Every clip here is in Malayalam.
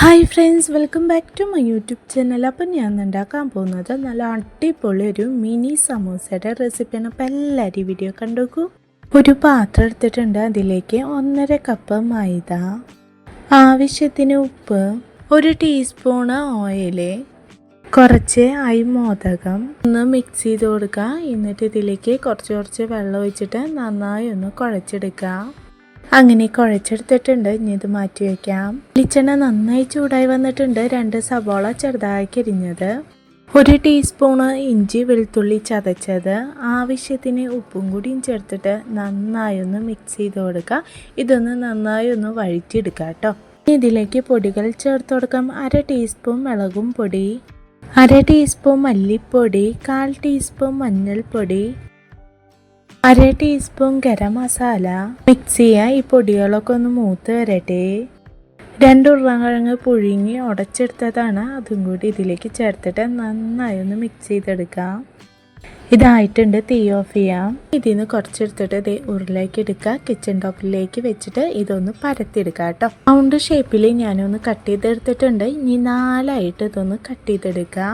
Hi friends welcome back to my YouTube channel. Appam ഞാൻ ഉണ്ടാക്കാൻ പോകുന്നത് നല്ല അടിപൊളി ഒരു മിനി സമൂസയുടെ റെസിപ്പിയാണ് അപ്പം എല്ലാവരും വീഡിയോ കണ്ടുനോക്കൂ ഒരു പാത്രം എടുത്തിട്ടുണ്ട്. അതിലേക്ക് ഒന്നര കപ്പ് മൈദ ആവശ്യത്തിന് ഉപ്പ് ഒരു ടീസ്പൂണ് ഓയിൽ കുറച്ച് അരിമോദകം ഒന്ന് മിക്സ് ചെയ്ത് കൊടുക്കുക. എന്നിട്ട് ഇതിലേക്ക് കുറച്ച് കുറച്ച് വെള്ളം ഒഴിച്ചിട്ട് നന്നായി ഒന്ന് കുഴച്ചെടുക്കുക. അങ്ങനെ കുഴച്ചെടുത്തിട്ടുണ്ട്. ഇനി ഇത് മാറ്റി വയ്ക്കാം വെളിച്ചെണ്ണ നന്നായി ചൂടായി വന്നിട്ടുണ്ട്. രണ്ട് സവോള ചെറുതായി അരിഞ്ഞത്. ഒരു ടീസ്പൂണ് ഇഞ്ചി വെളുത്തുള്ളി ചതച്ചത്. ആവശ്യത്തിന് ഉപ്പും കൂടിയും ചേർത്തിട്ട് നന്നായി ഒന്ന് മിക്സ് ചെയ്ത് കൊടുക്കുക ഇതൊന്ന് നന്നായി ഒന്ന് വഴിച്ചെടുക്കുക കേട്ടോ. ഇതിലേക്ക് പൊടികൾ ചേർത്ത് കൊടുക്കാം. അര ടീസ്പൂൺ മുളകും പൊടി. അര ടീസ്പൂൺ മല്ലിപ്പൊടി. കാൽ ടീസ്പൂൺ മഞ്ഞൾപ്പൊടി. അര ടീസ്പൂൺ ഗരം മസാല മിക്സ് ചെയ്യുക ഈ പൊടികളൊക്കെ ഒന്ന് മൂത്ത് വരട്ടെ. രണ്ട് ഉരുളക്കിഴങ്ങ് പുഴുങ്ങി ഉടച്ചെടുത്തതാണ്. അതും കൂടി ഇതിലേക്ക് ചേർത്തിട്ട് നന്നായി ഒന്ന് മിക്സ് ചെയ്തെടുക്കാം. ഇതായിട്ടുണ്ട് തീ ഓഫ് ചെയ്യാം. ഇതിൽ നിന്ന് കുറച്ചെടുത്തിട്ട് ഇത് ഉരുളേക്ക് എടുക്കുക. കിച്ചൺ ടോപ്പിലേക്ക് വെച്ചിട്ട് ഇതൊന്ന് പരത്തിയെടുക്കുക കേട്ടോ. റൗണ്ട് ഷേപ്പിൽ ഞാനൊന്ന് കട്ട് ചെയ്തെടുത്തിട്ടുണ്ട്. ഇനി നാലായിട്ട് ഇതൊന്ന് കട്ട് ചെയ്തെടുക്കുക.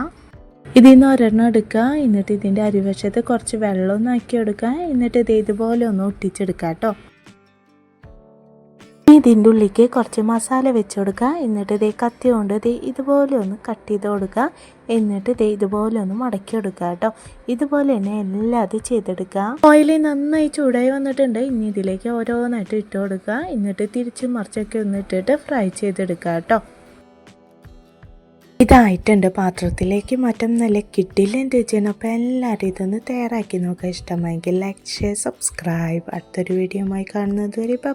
ഇതിൽ നിന്ന് ഒരെണ്ണം എടുക്കുക എന്നിട്ട് ഇതിന്റെ അരിവശത്ത് കുറച്ച് വെള്ളം ഒന്ന് ആക്കി എടുക്കുക എന്നിട്ട് ഇത് ഇതുപോലെ ഒന്ന് ഒട്ടിച്ചെടുക്കുക കേട്ടോ ഇതിന്റെ ഉള്ളിലേക്ക് കുറച്ച് മസാല വെച്ച് കൊടുക്കുക എന്നിട്ട് ഇതേ കത്തി കൊണ്ട് ഇത് ഇതുപോലെ ഒന്ന് കട്ട് ചെയ്ത് കൊടുക്കുക എന്നിട്ട് ഇത് ഇതുപോലെ ഒന്ന് മടക്കി കൊടുക്കുക കേട്ടോ ഇതുപോലെ തന്നെ എല്ലാം അത് ചെയ്തെടുക്കുക ഓയിൽ നന്നായി ചൂടായി വന്നിട്ടുണ്ട്. ഇനി ഇതിലേക്ക് ഓരോന്നായിട്ട് ഇട്ട് കൊടുക്കുക എന്നിട്ട് തിരിച്ച് മറിച്ചൊക്കെ ഒന്ന് ഇട്ടിട്ട് ഫ്രൈ ചെയ്തെടുക്കുക കേട്ടോ ഇതായിട്ടുണ്ട് പാത്രത്തിലേക്ക്. മാറ്റം നല്ല കിട്ടില്ല രുചിയാണ്. അപ്പോൾ എല്ലാവരും ഇതൊന്ന് തയ്യാറാക്കി നോക്കുക. ഇഷ്ടമായെങ്കിൽ ലൈക്ക് ഷെയർ സബ്സ്ക്രൈബ് അടുത്തൊരു വീഡിയോ ആയി കാണുന്നത് വരെ ബൈ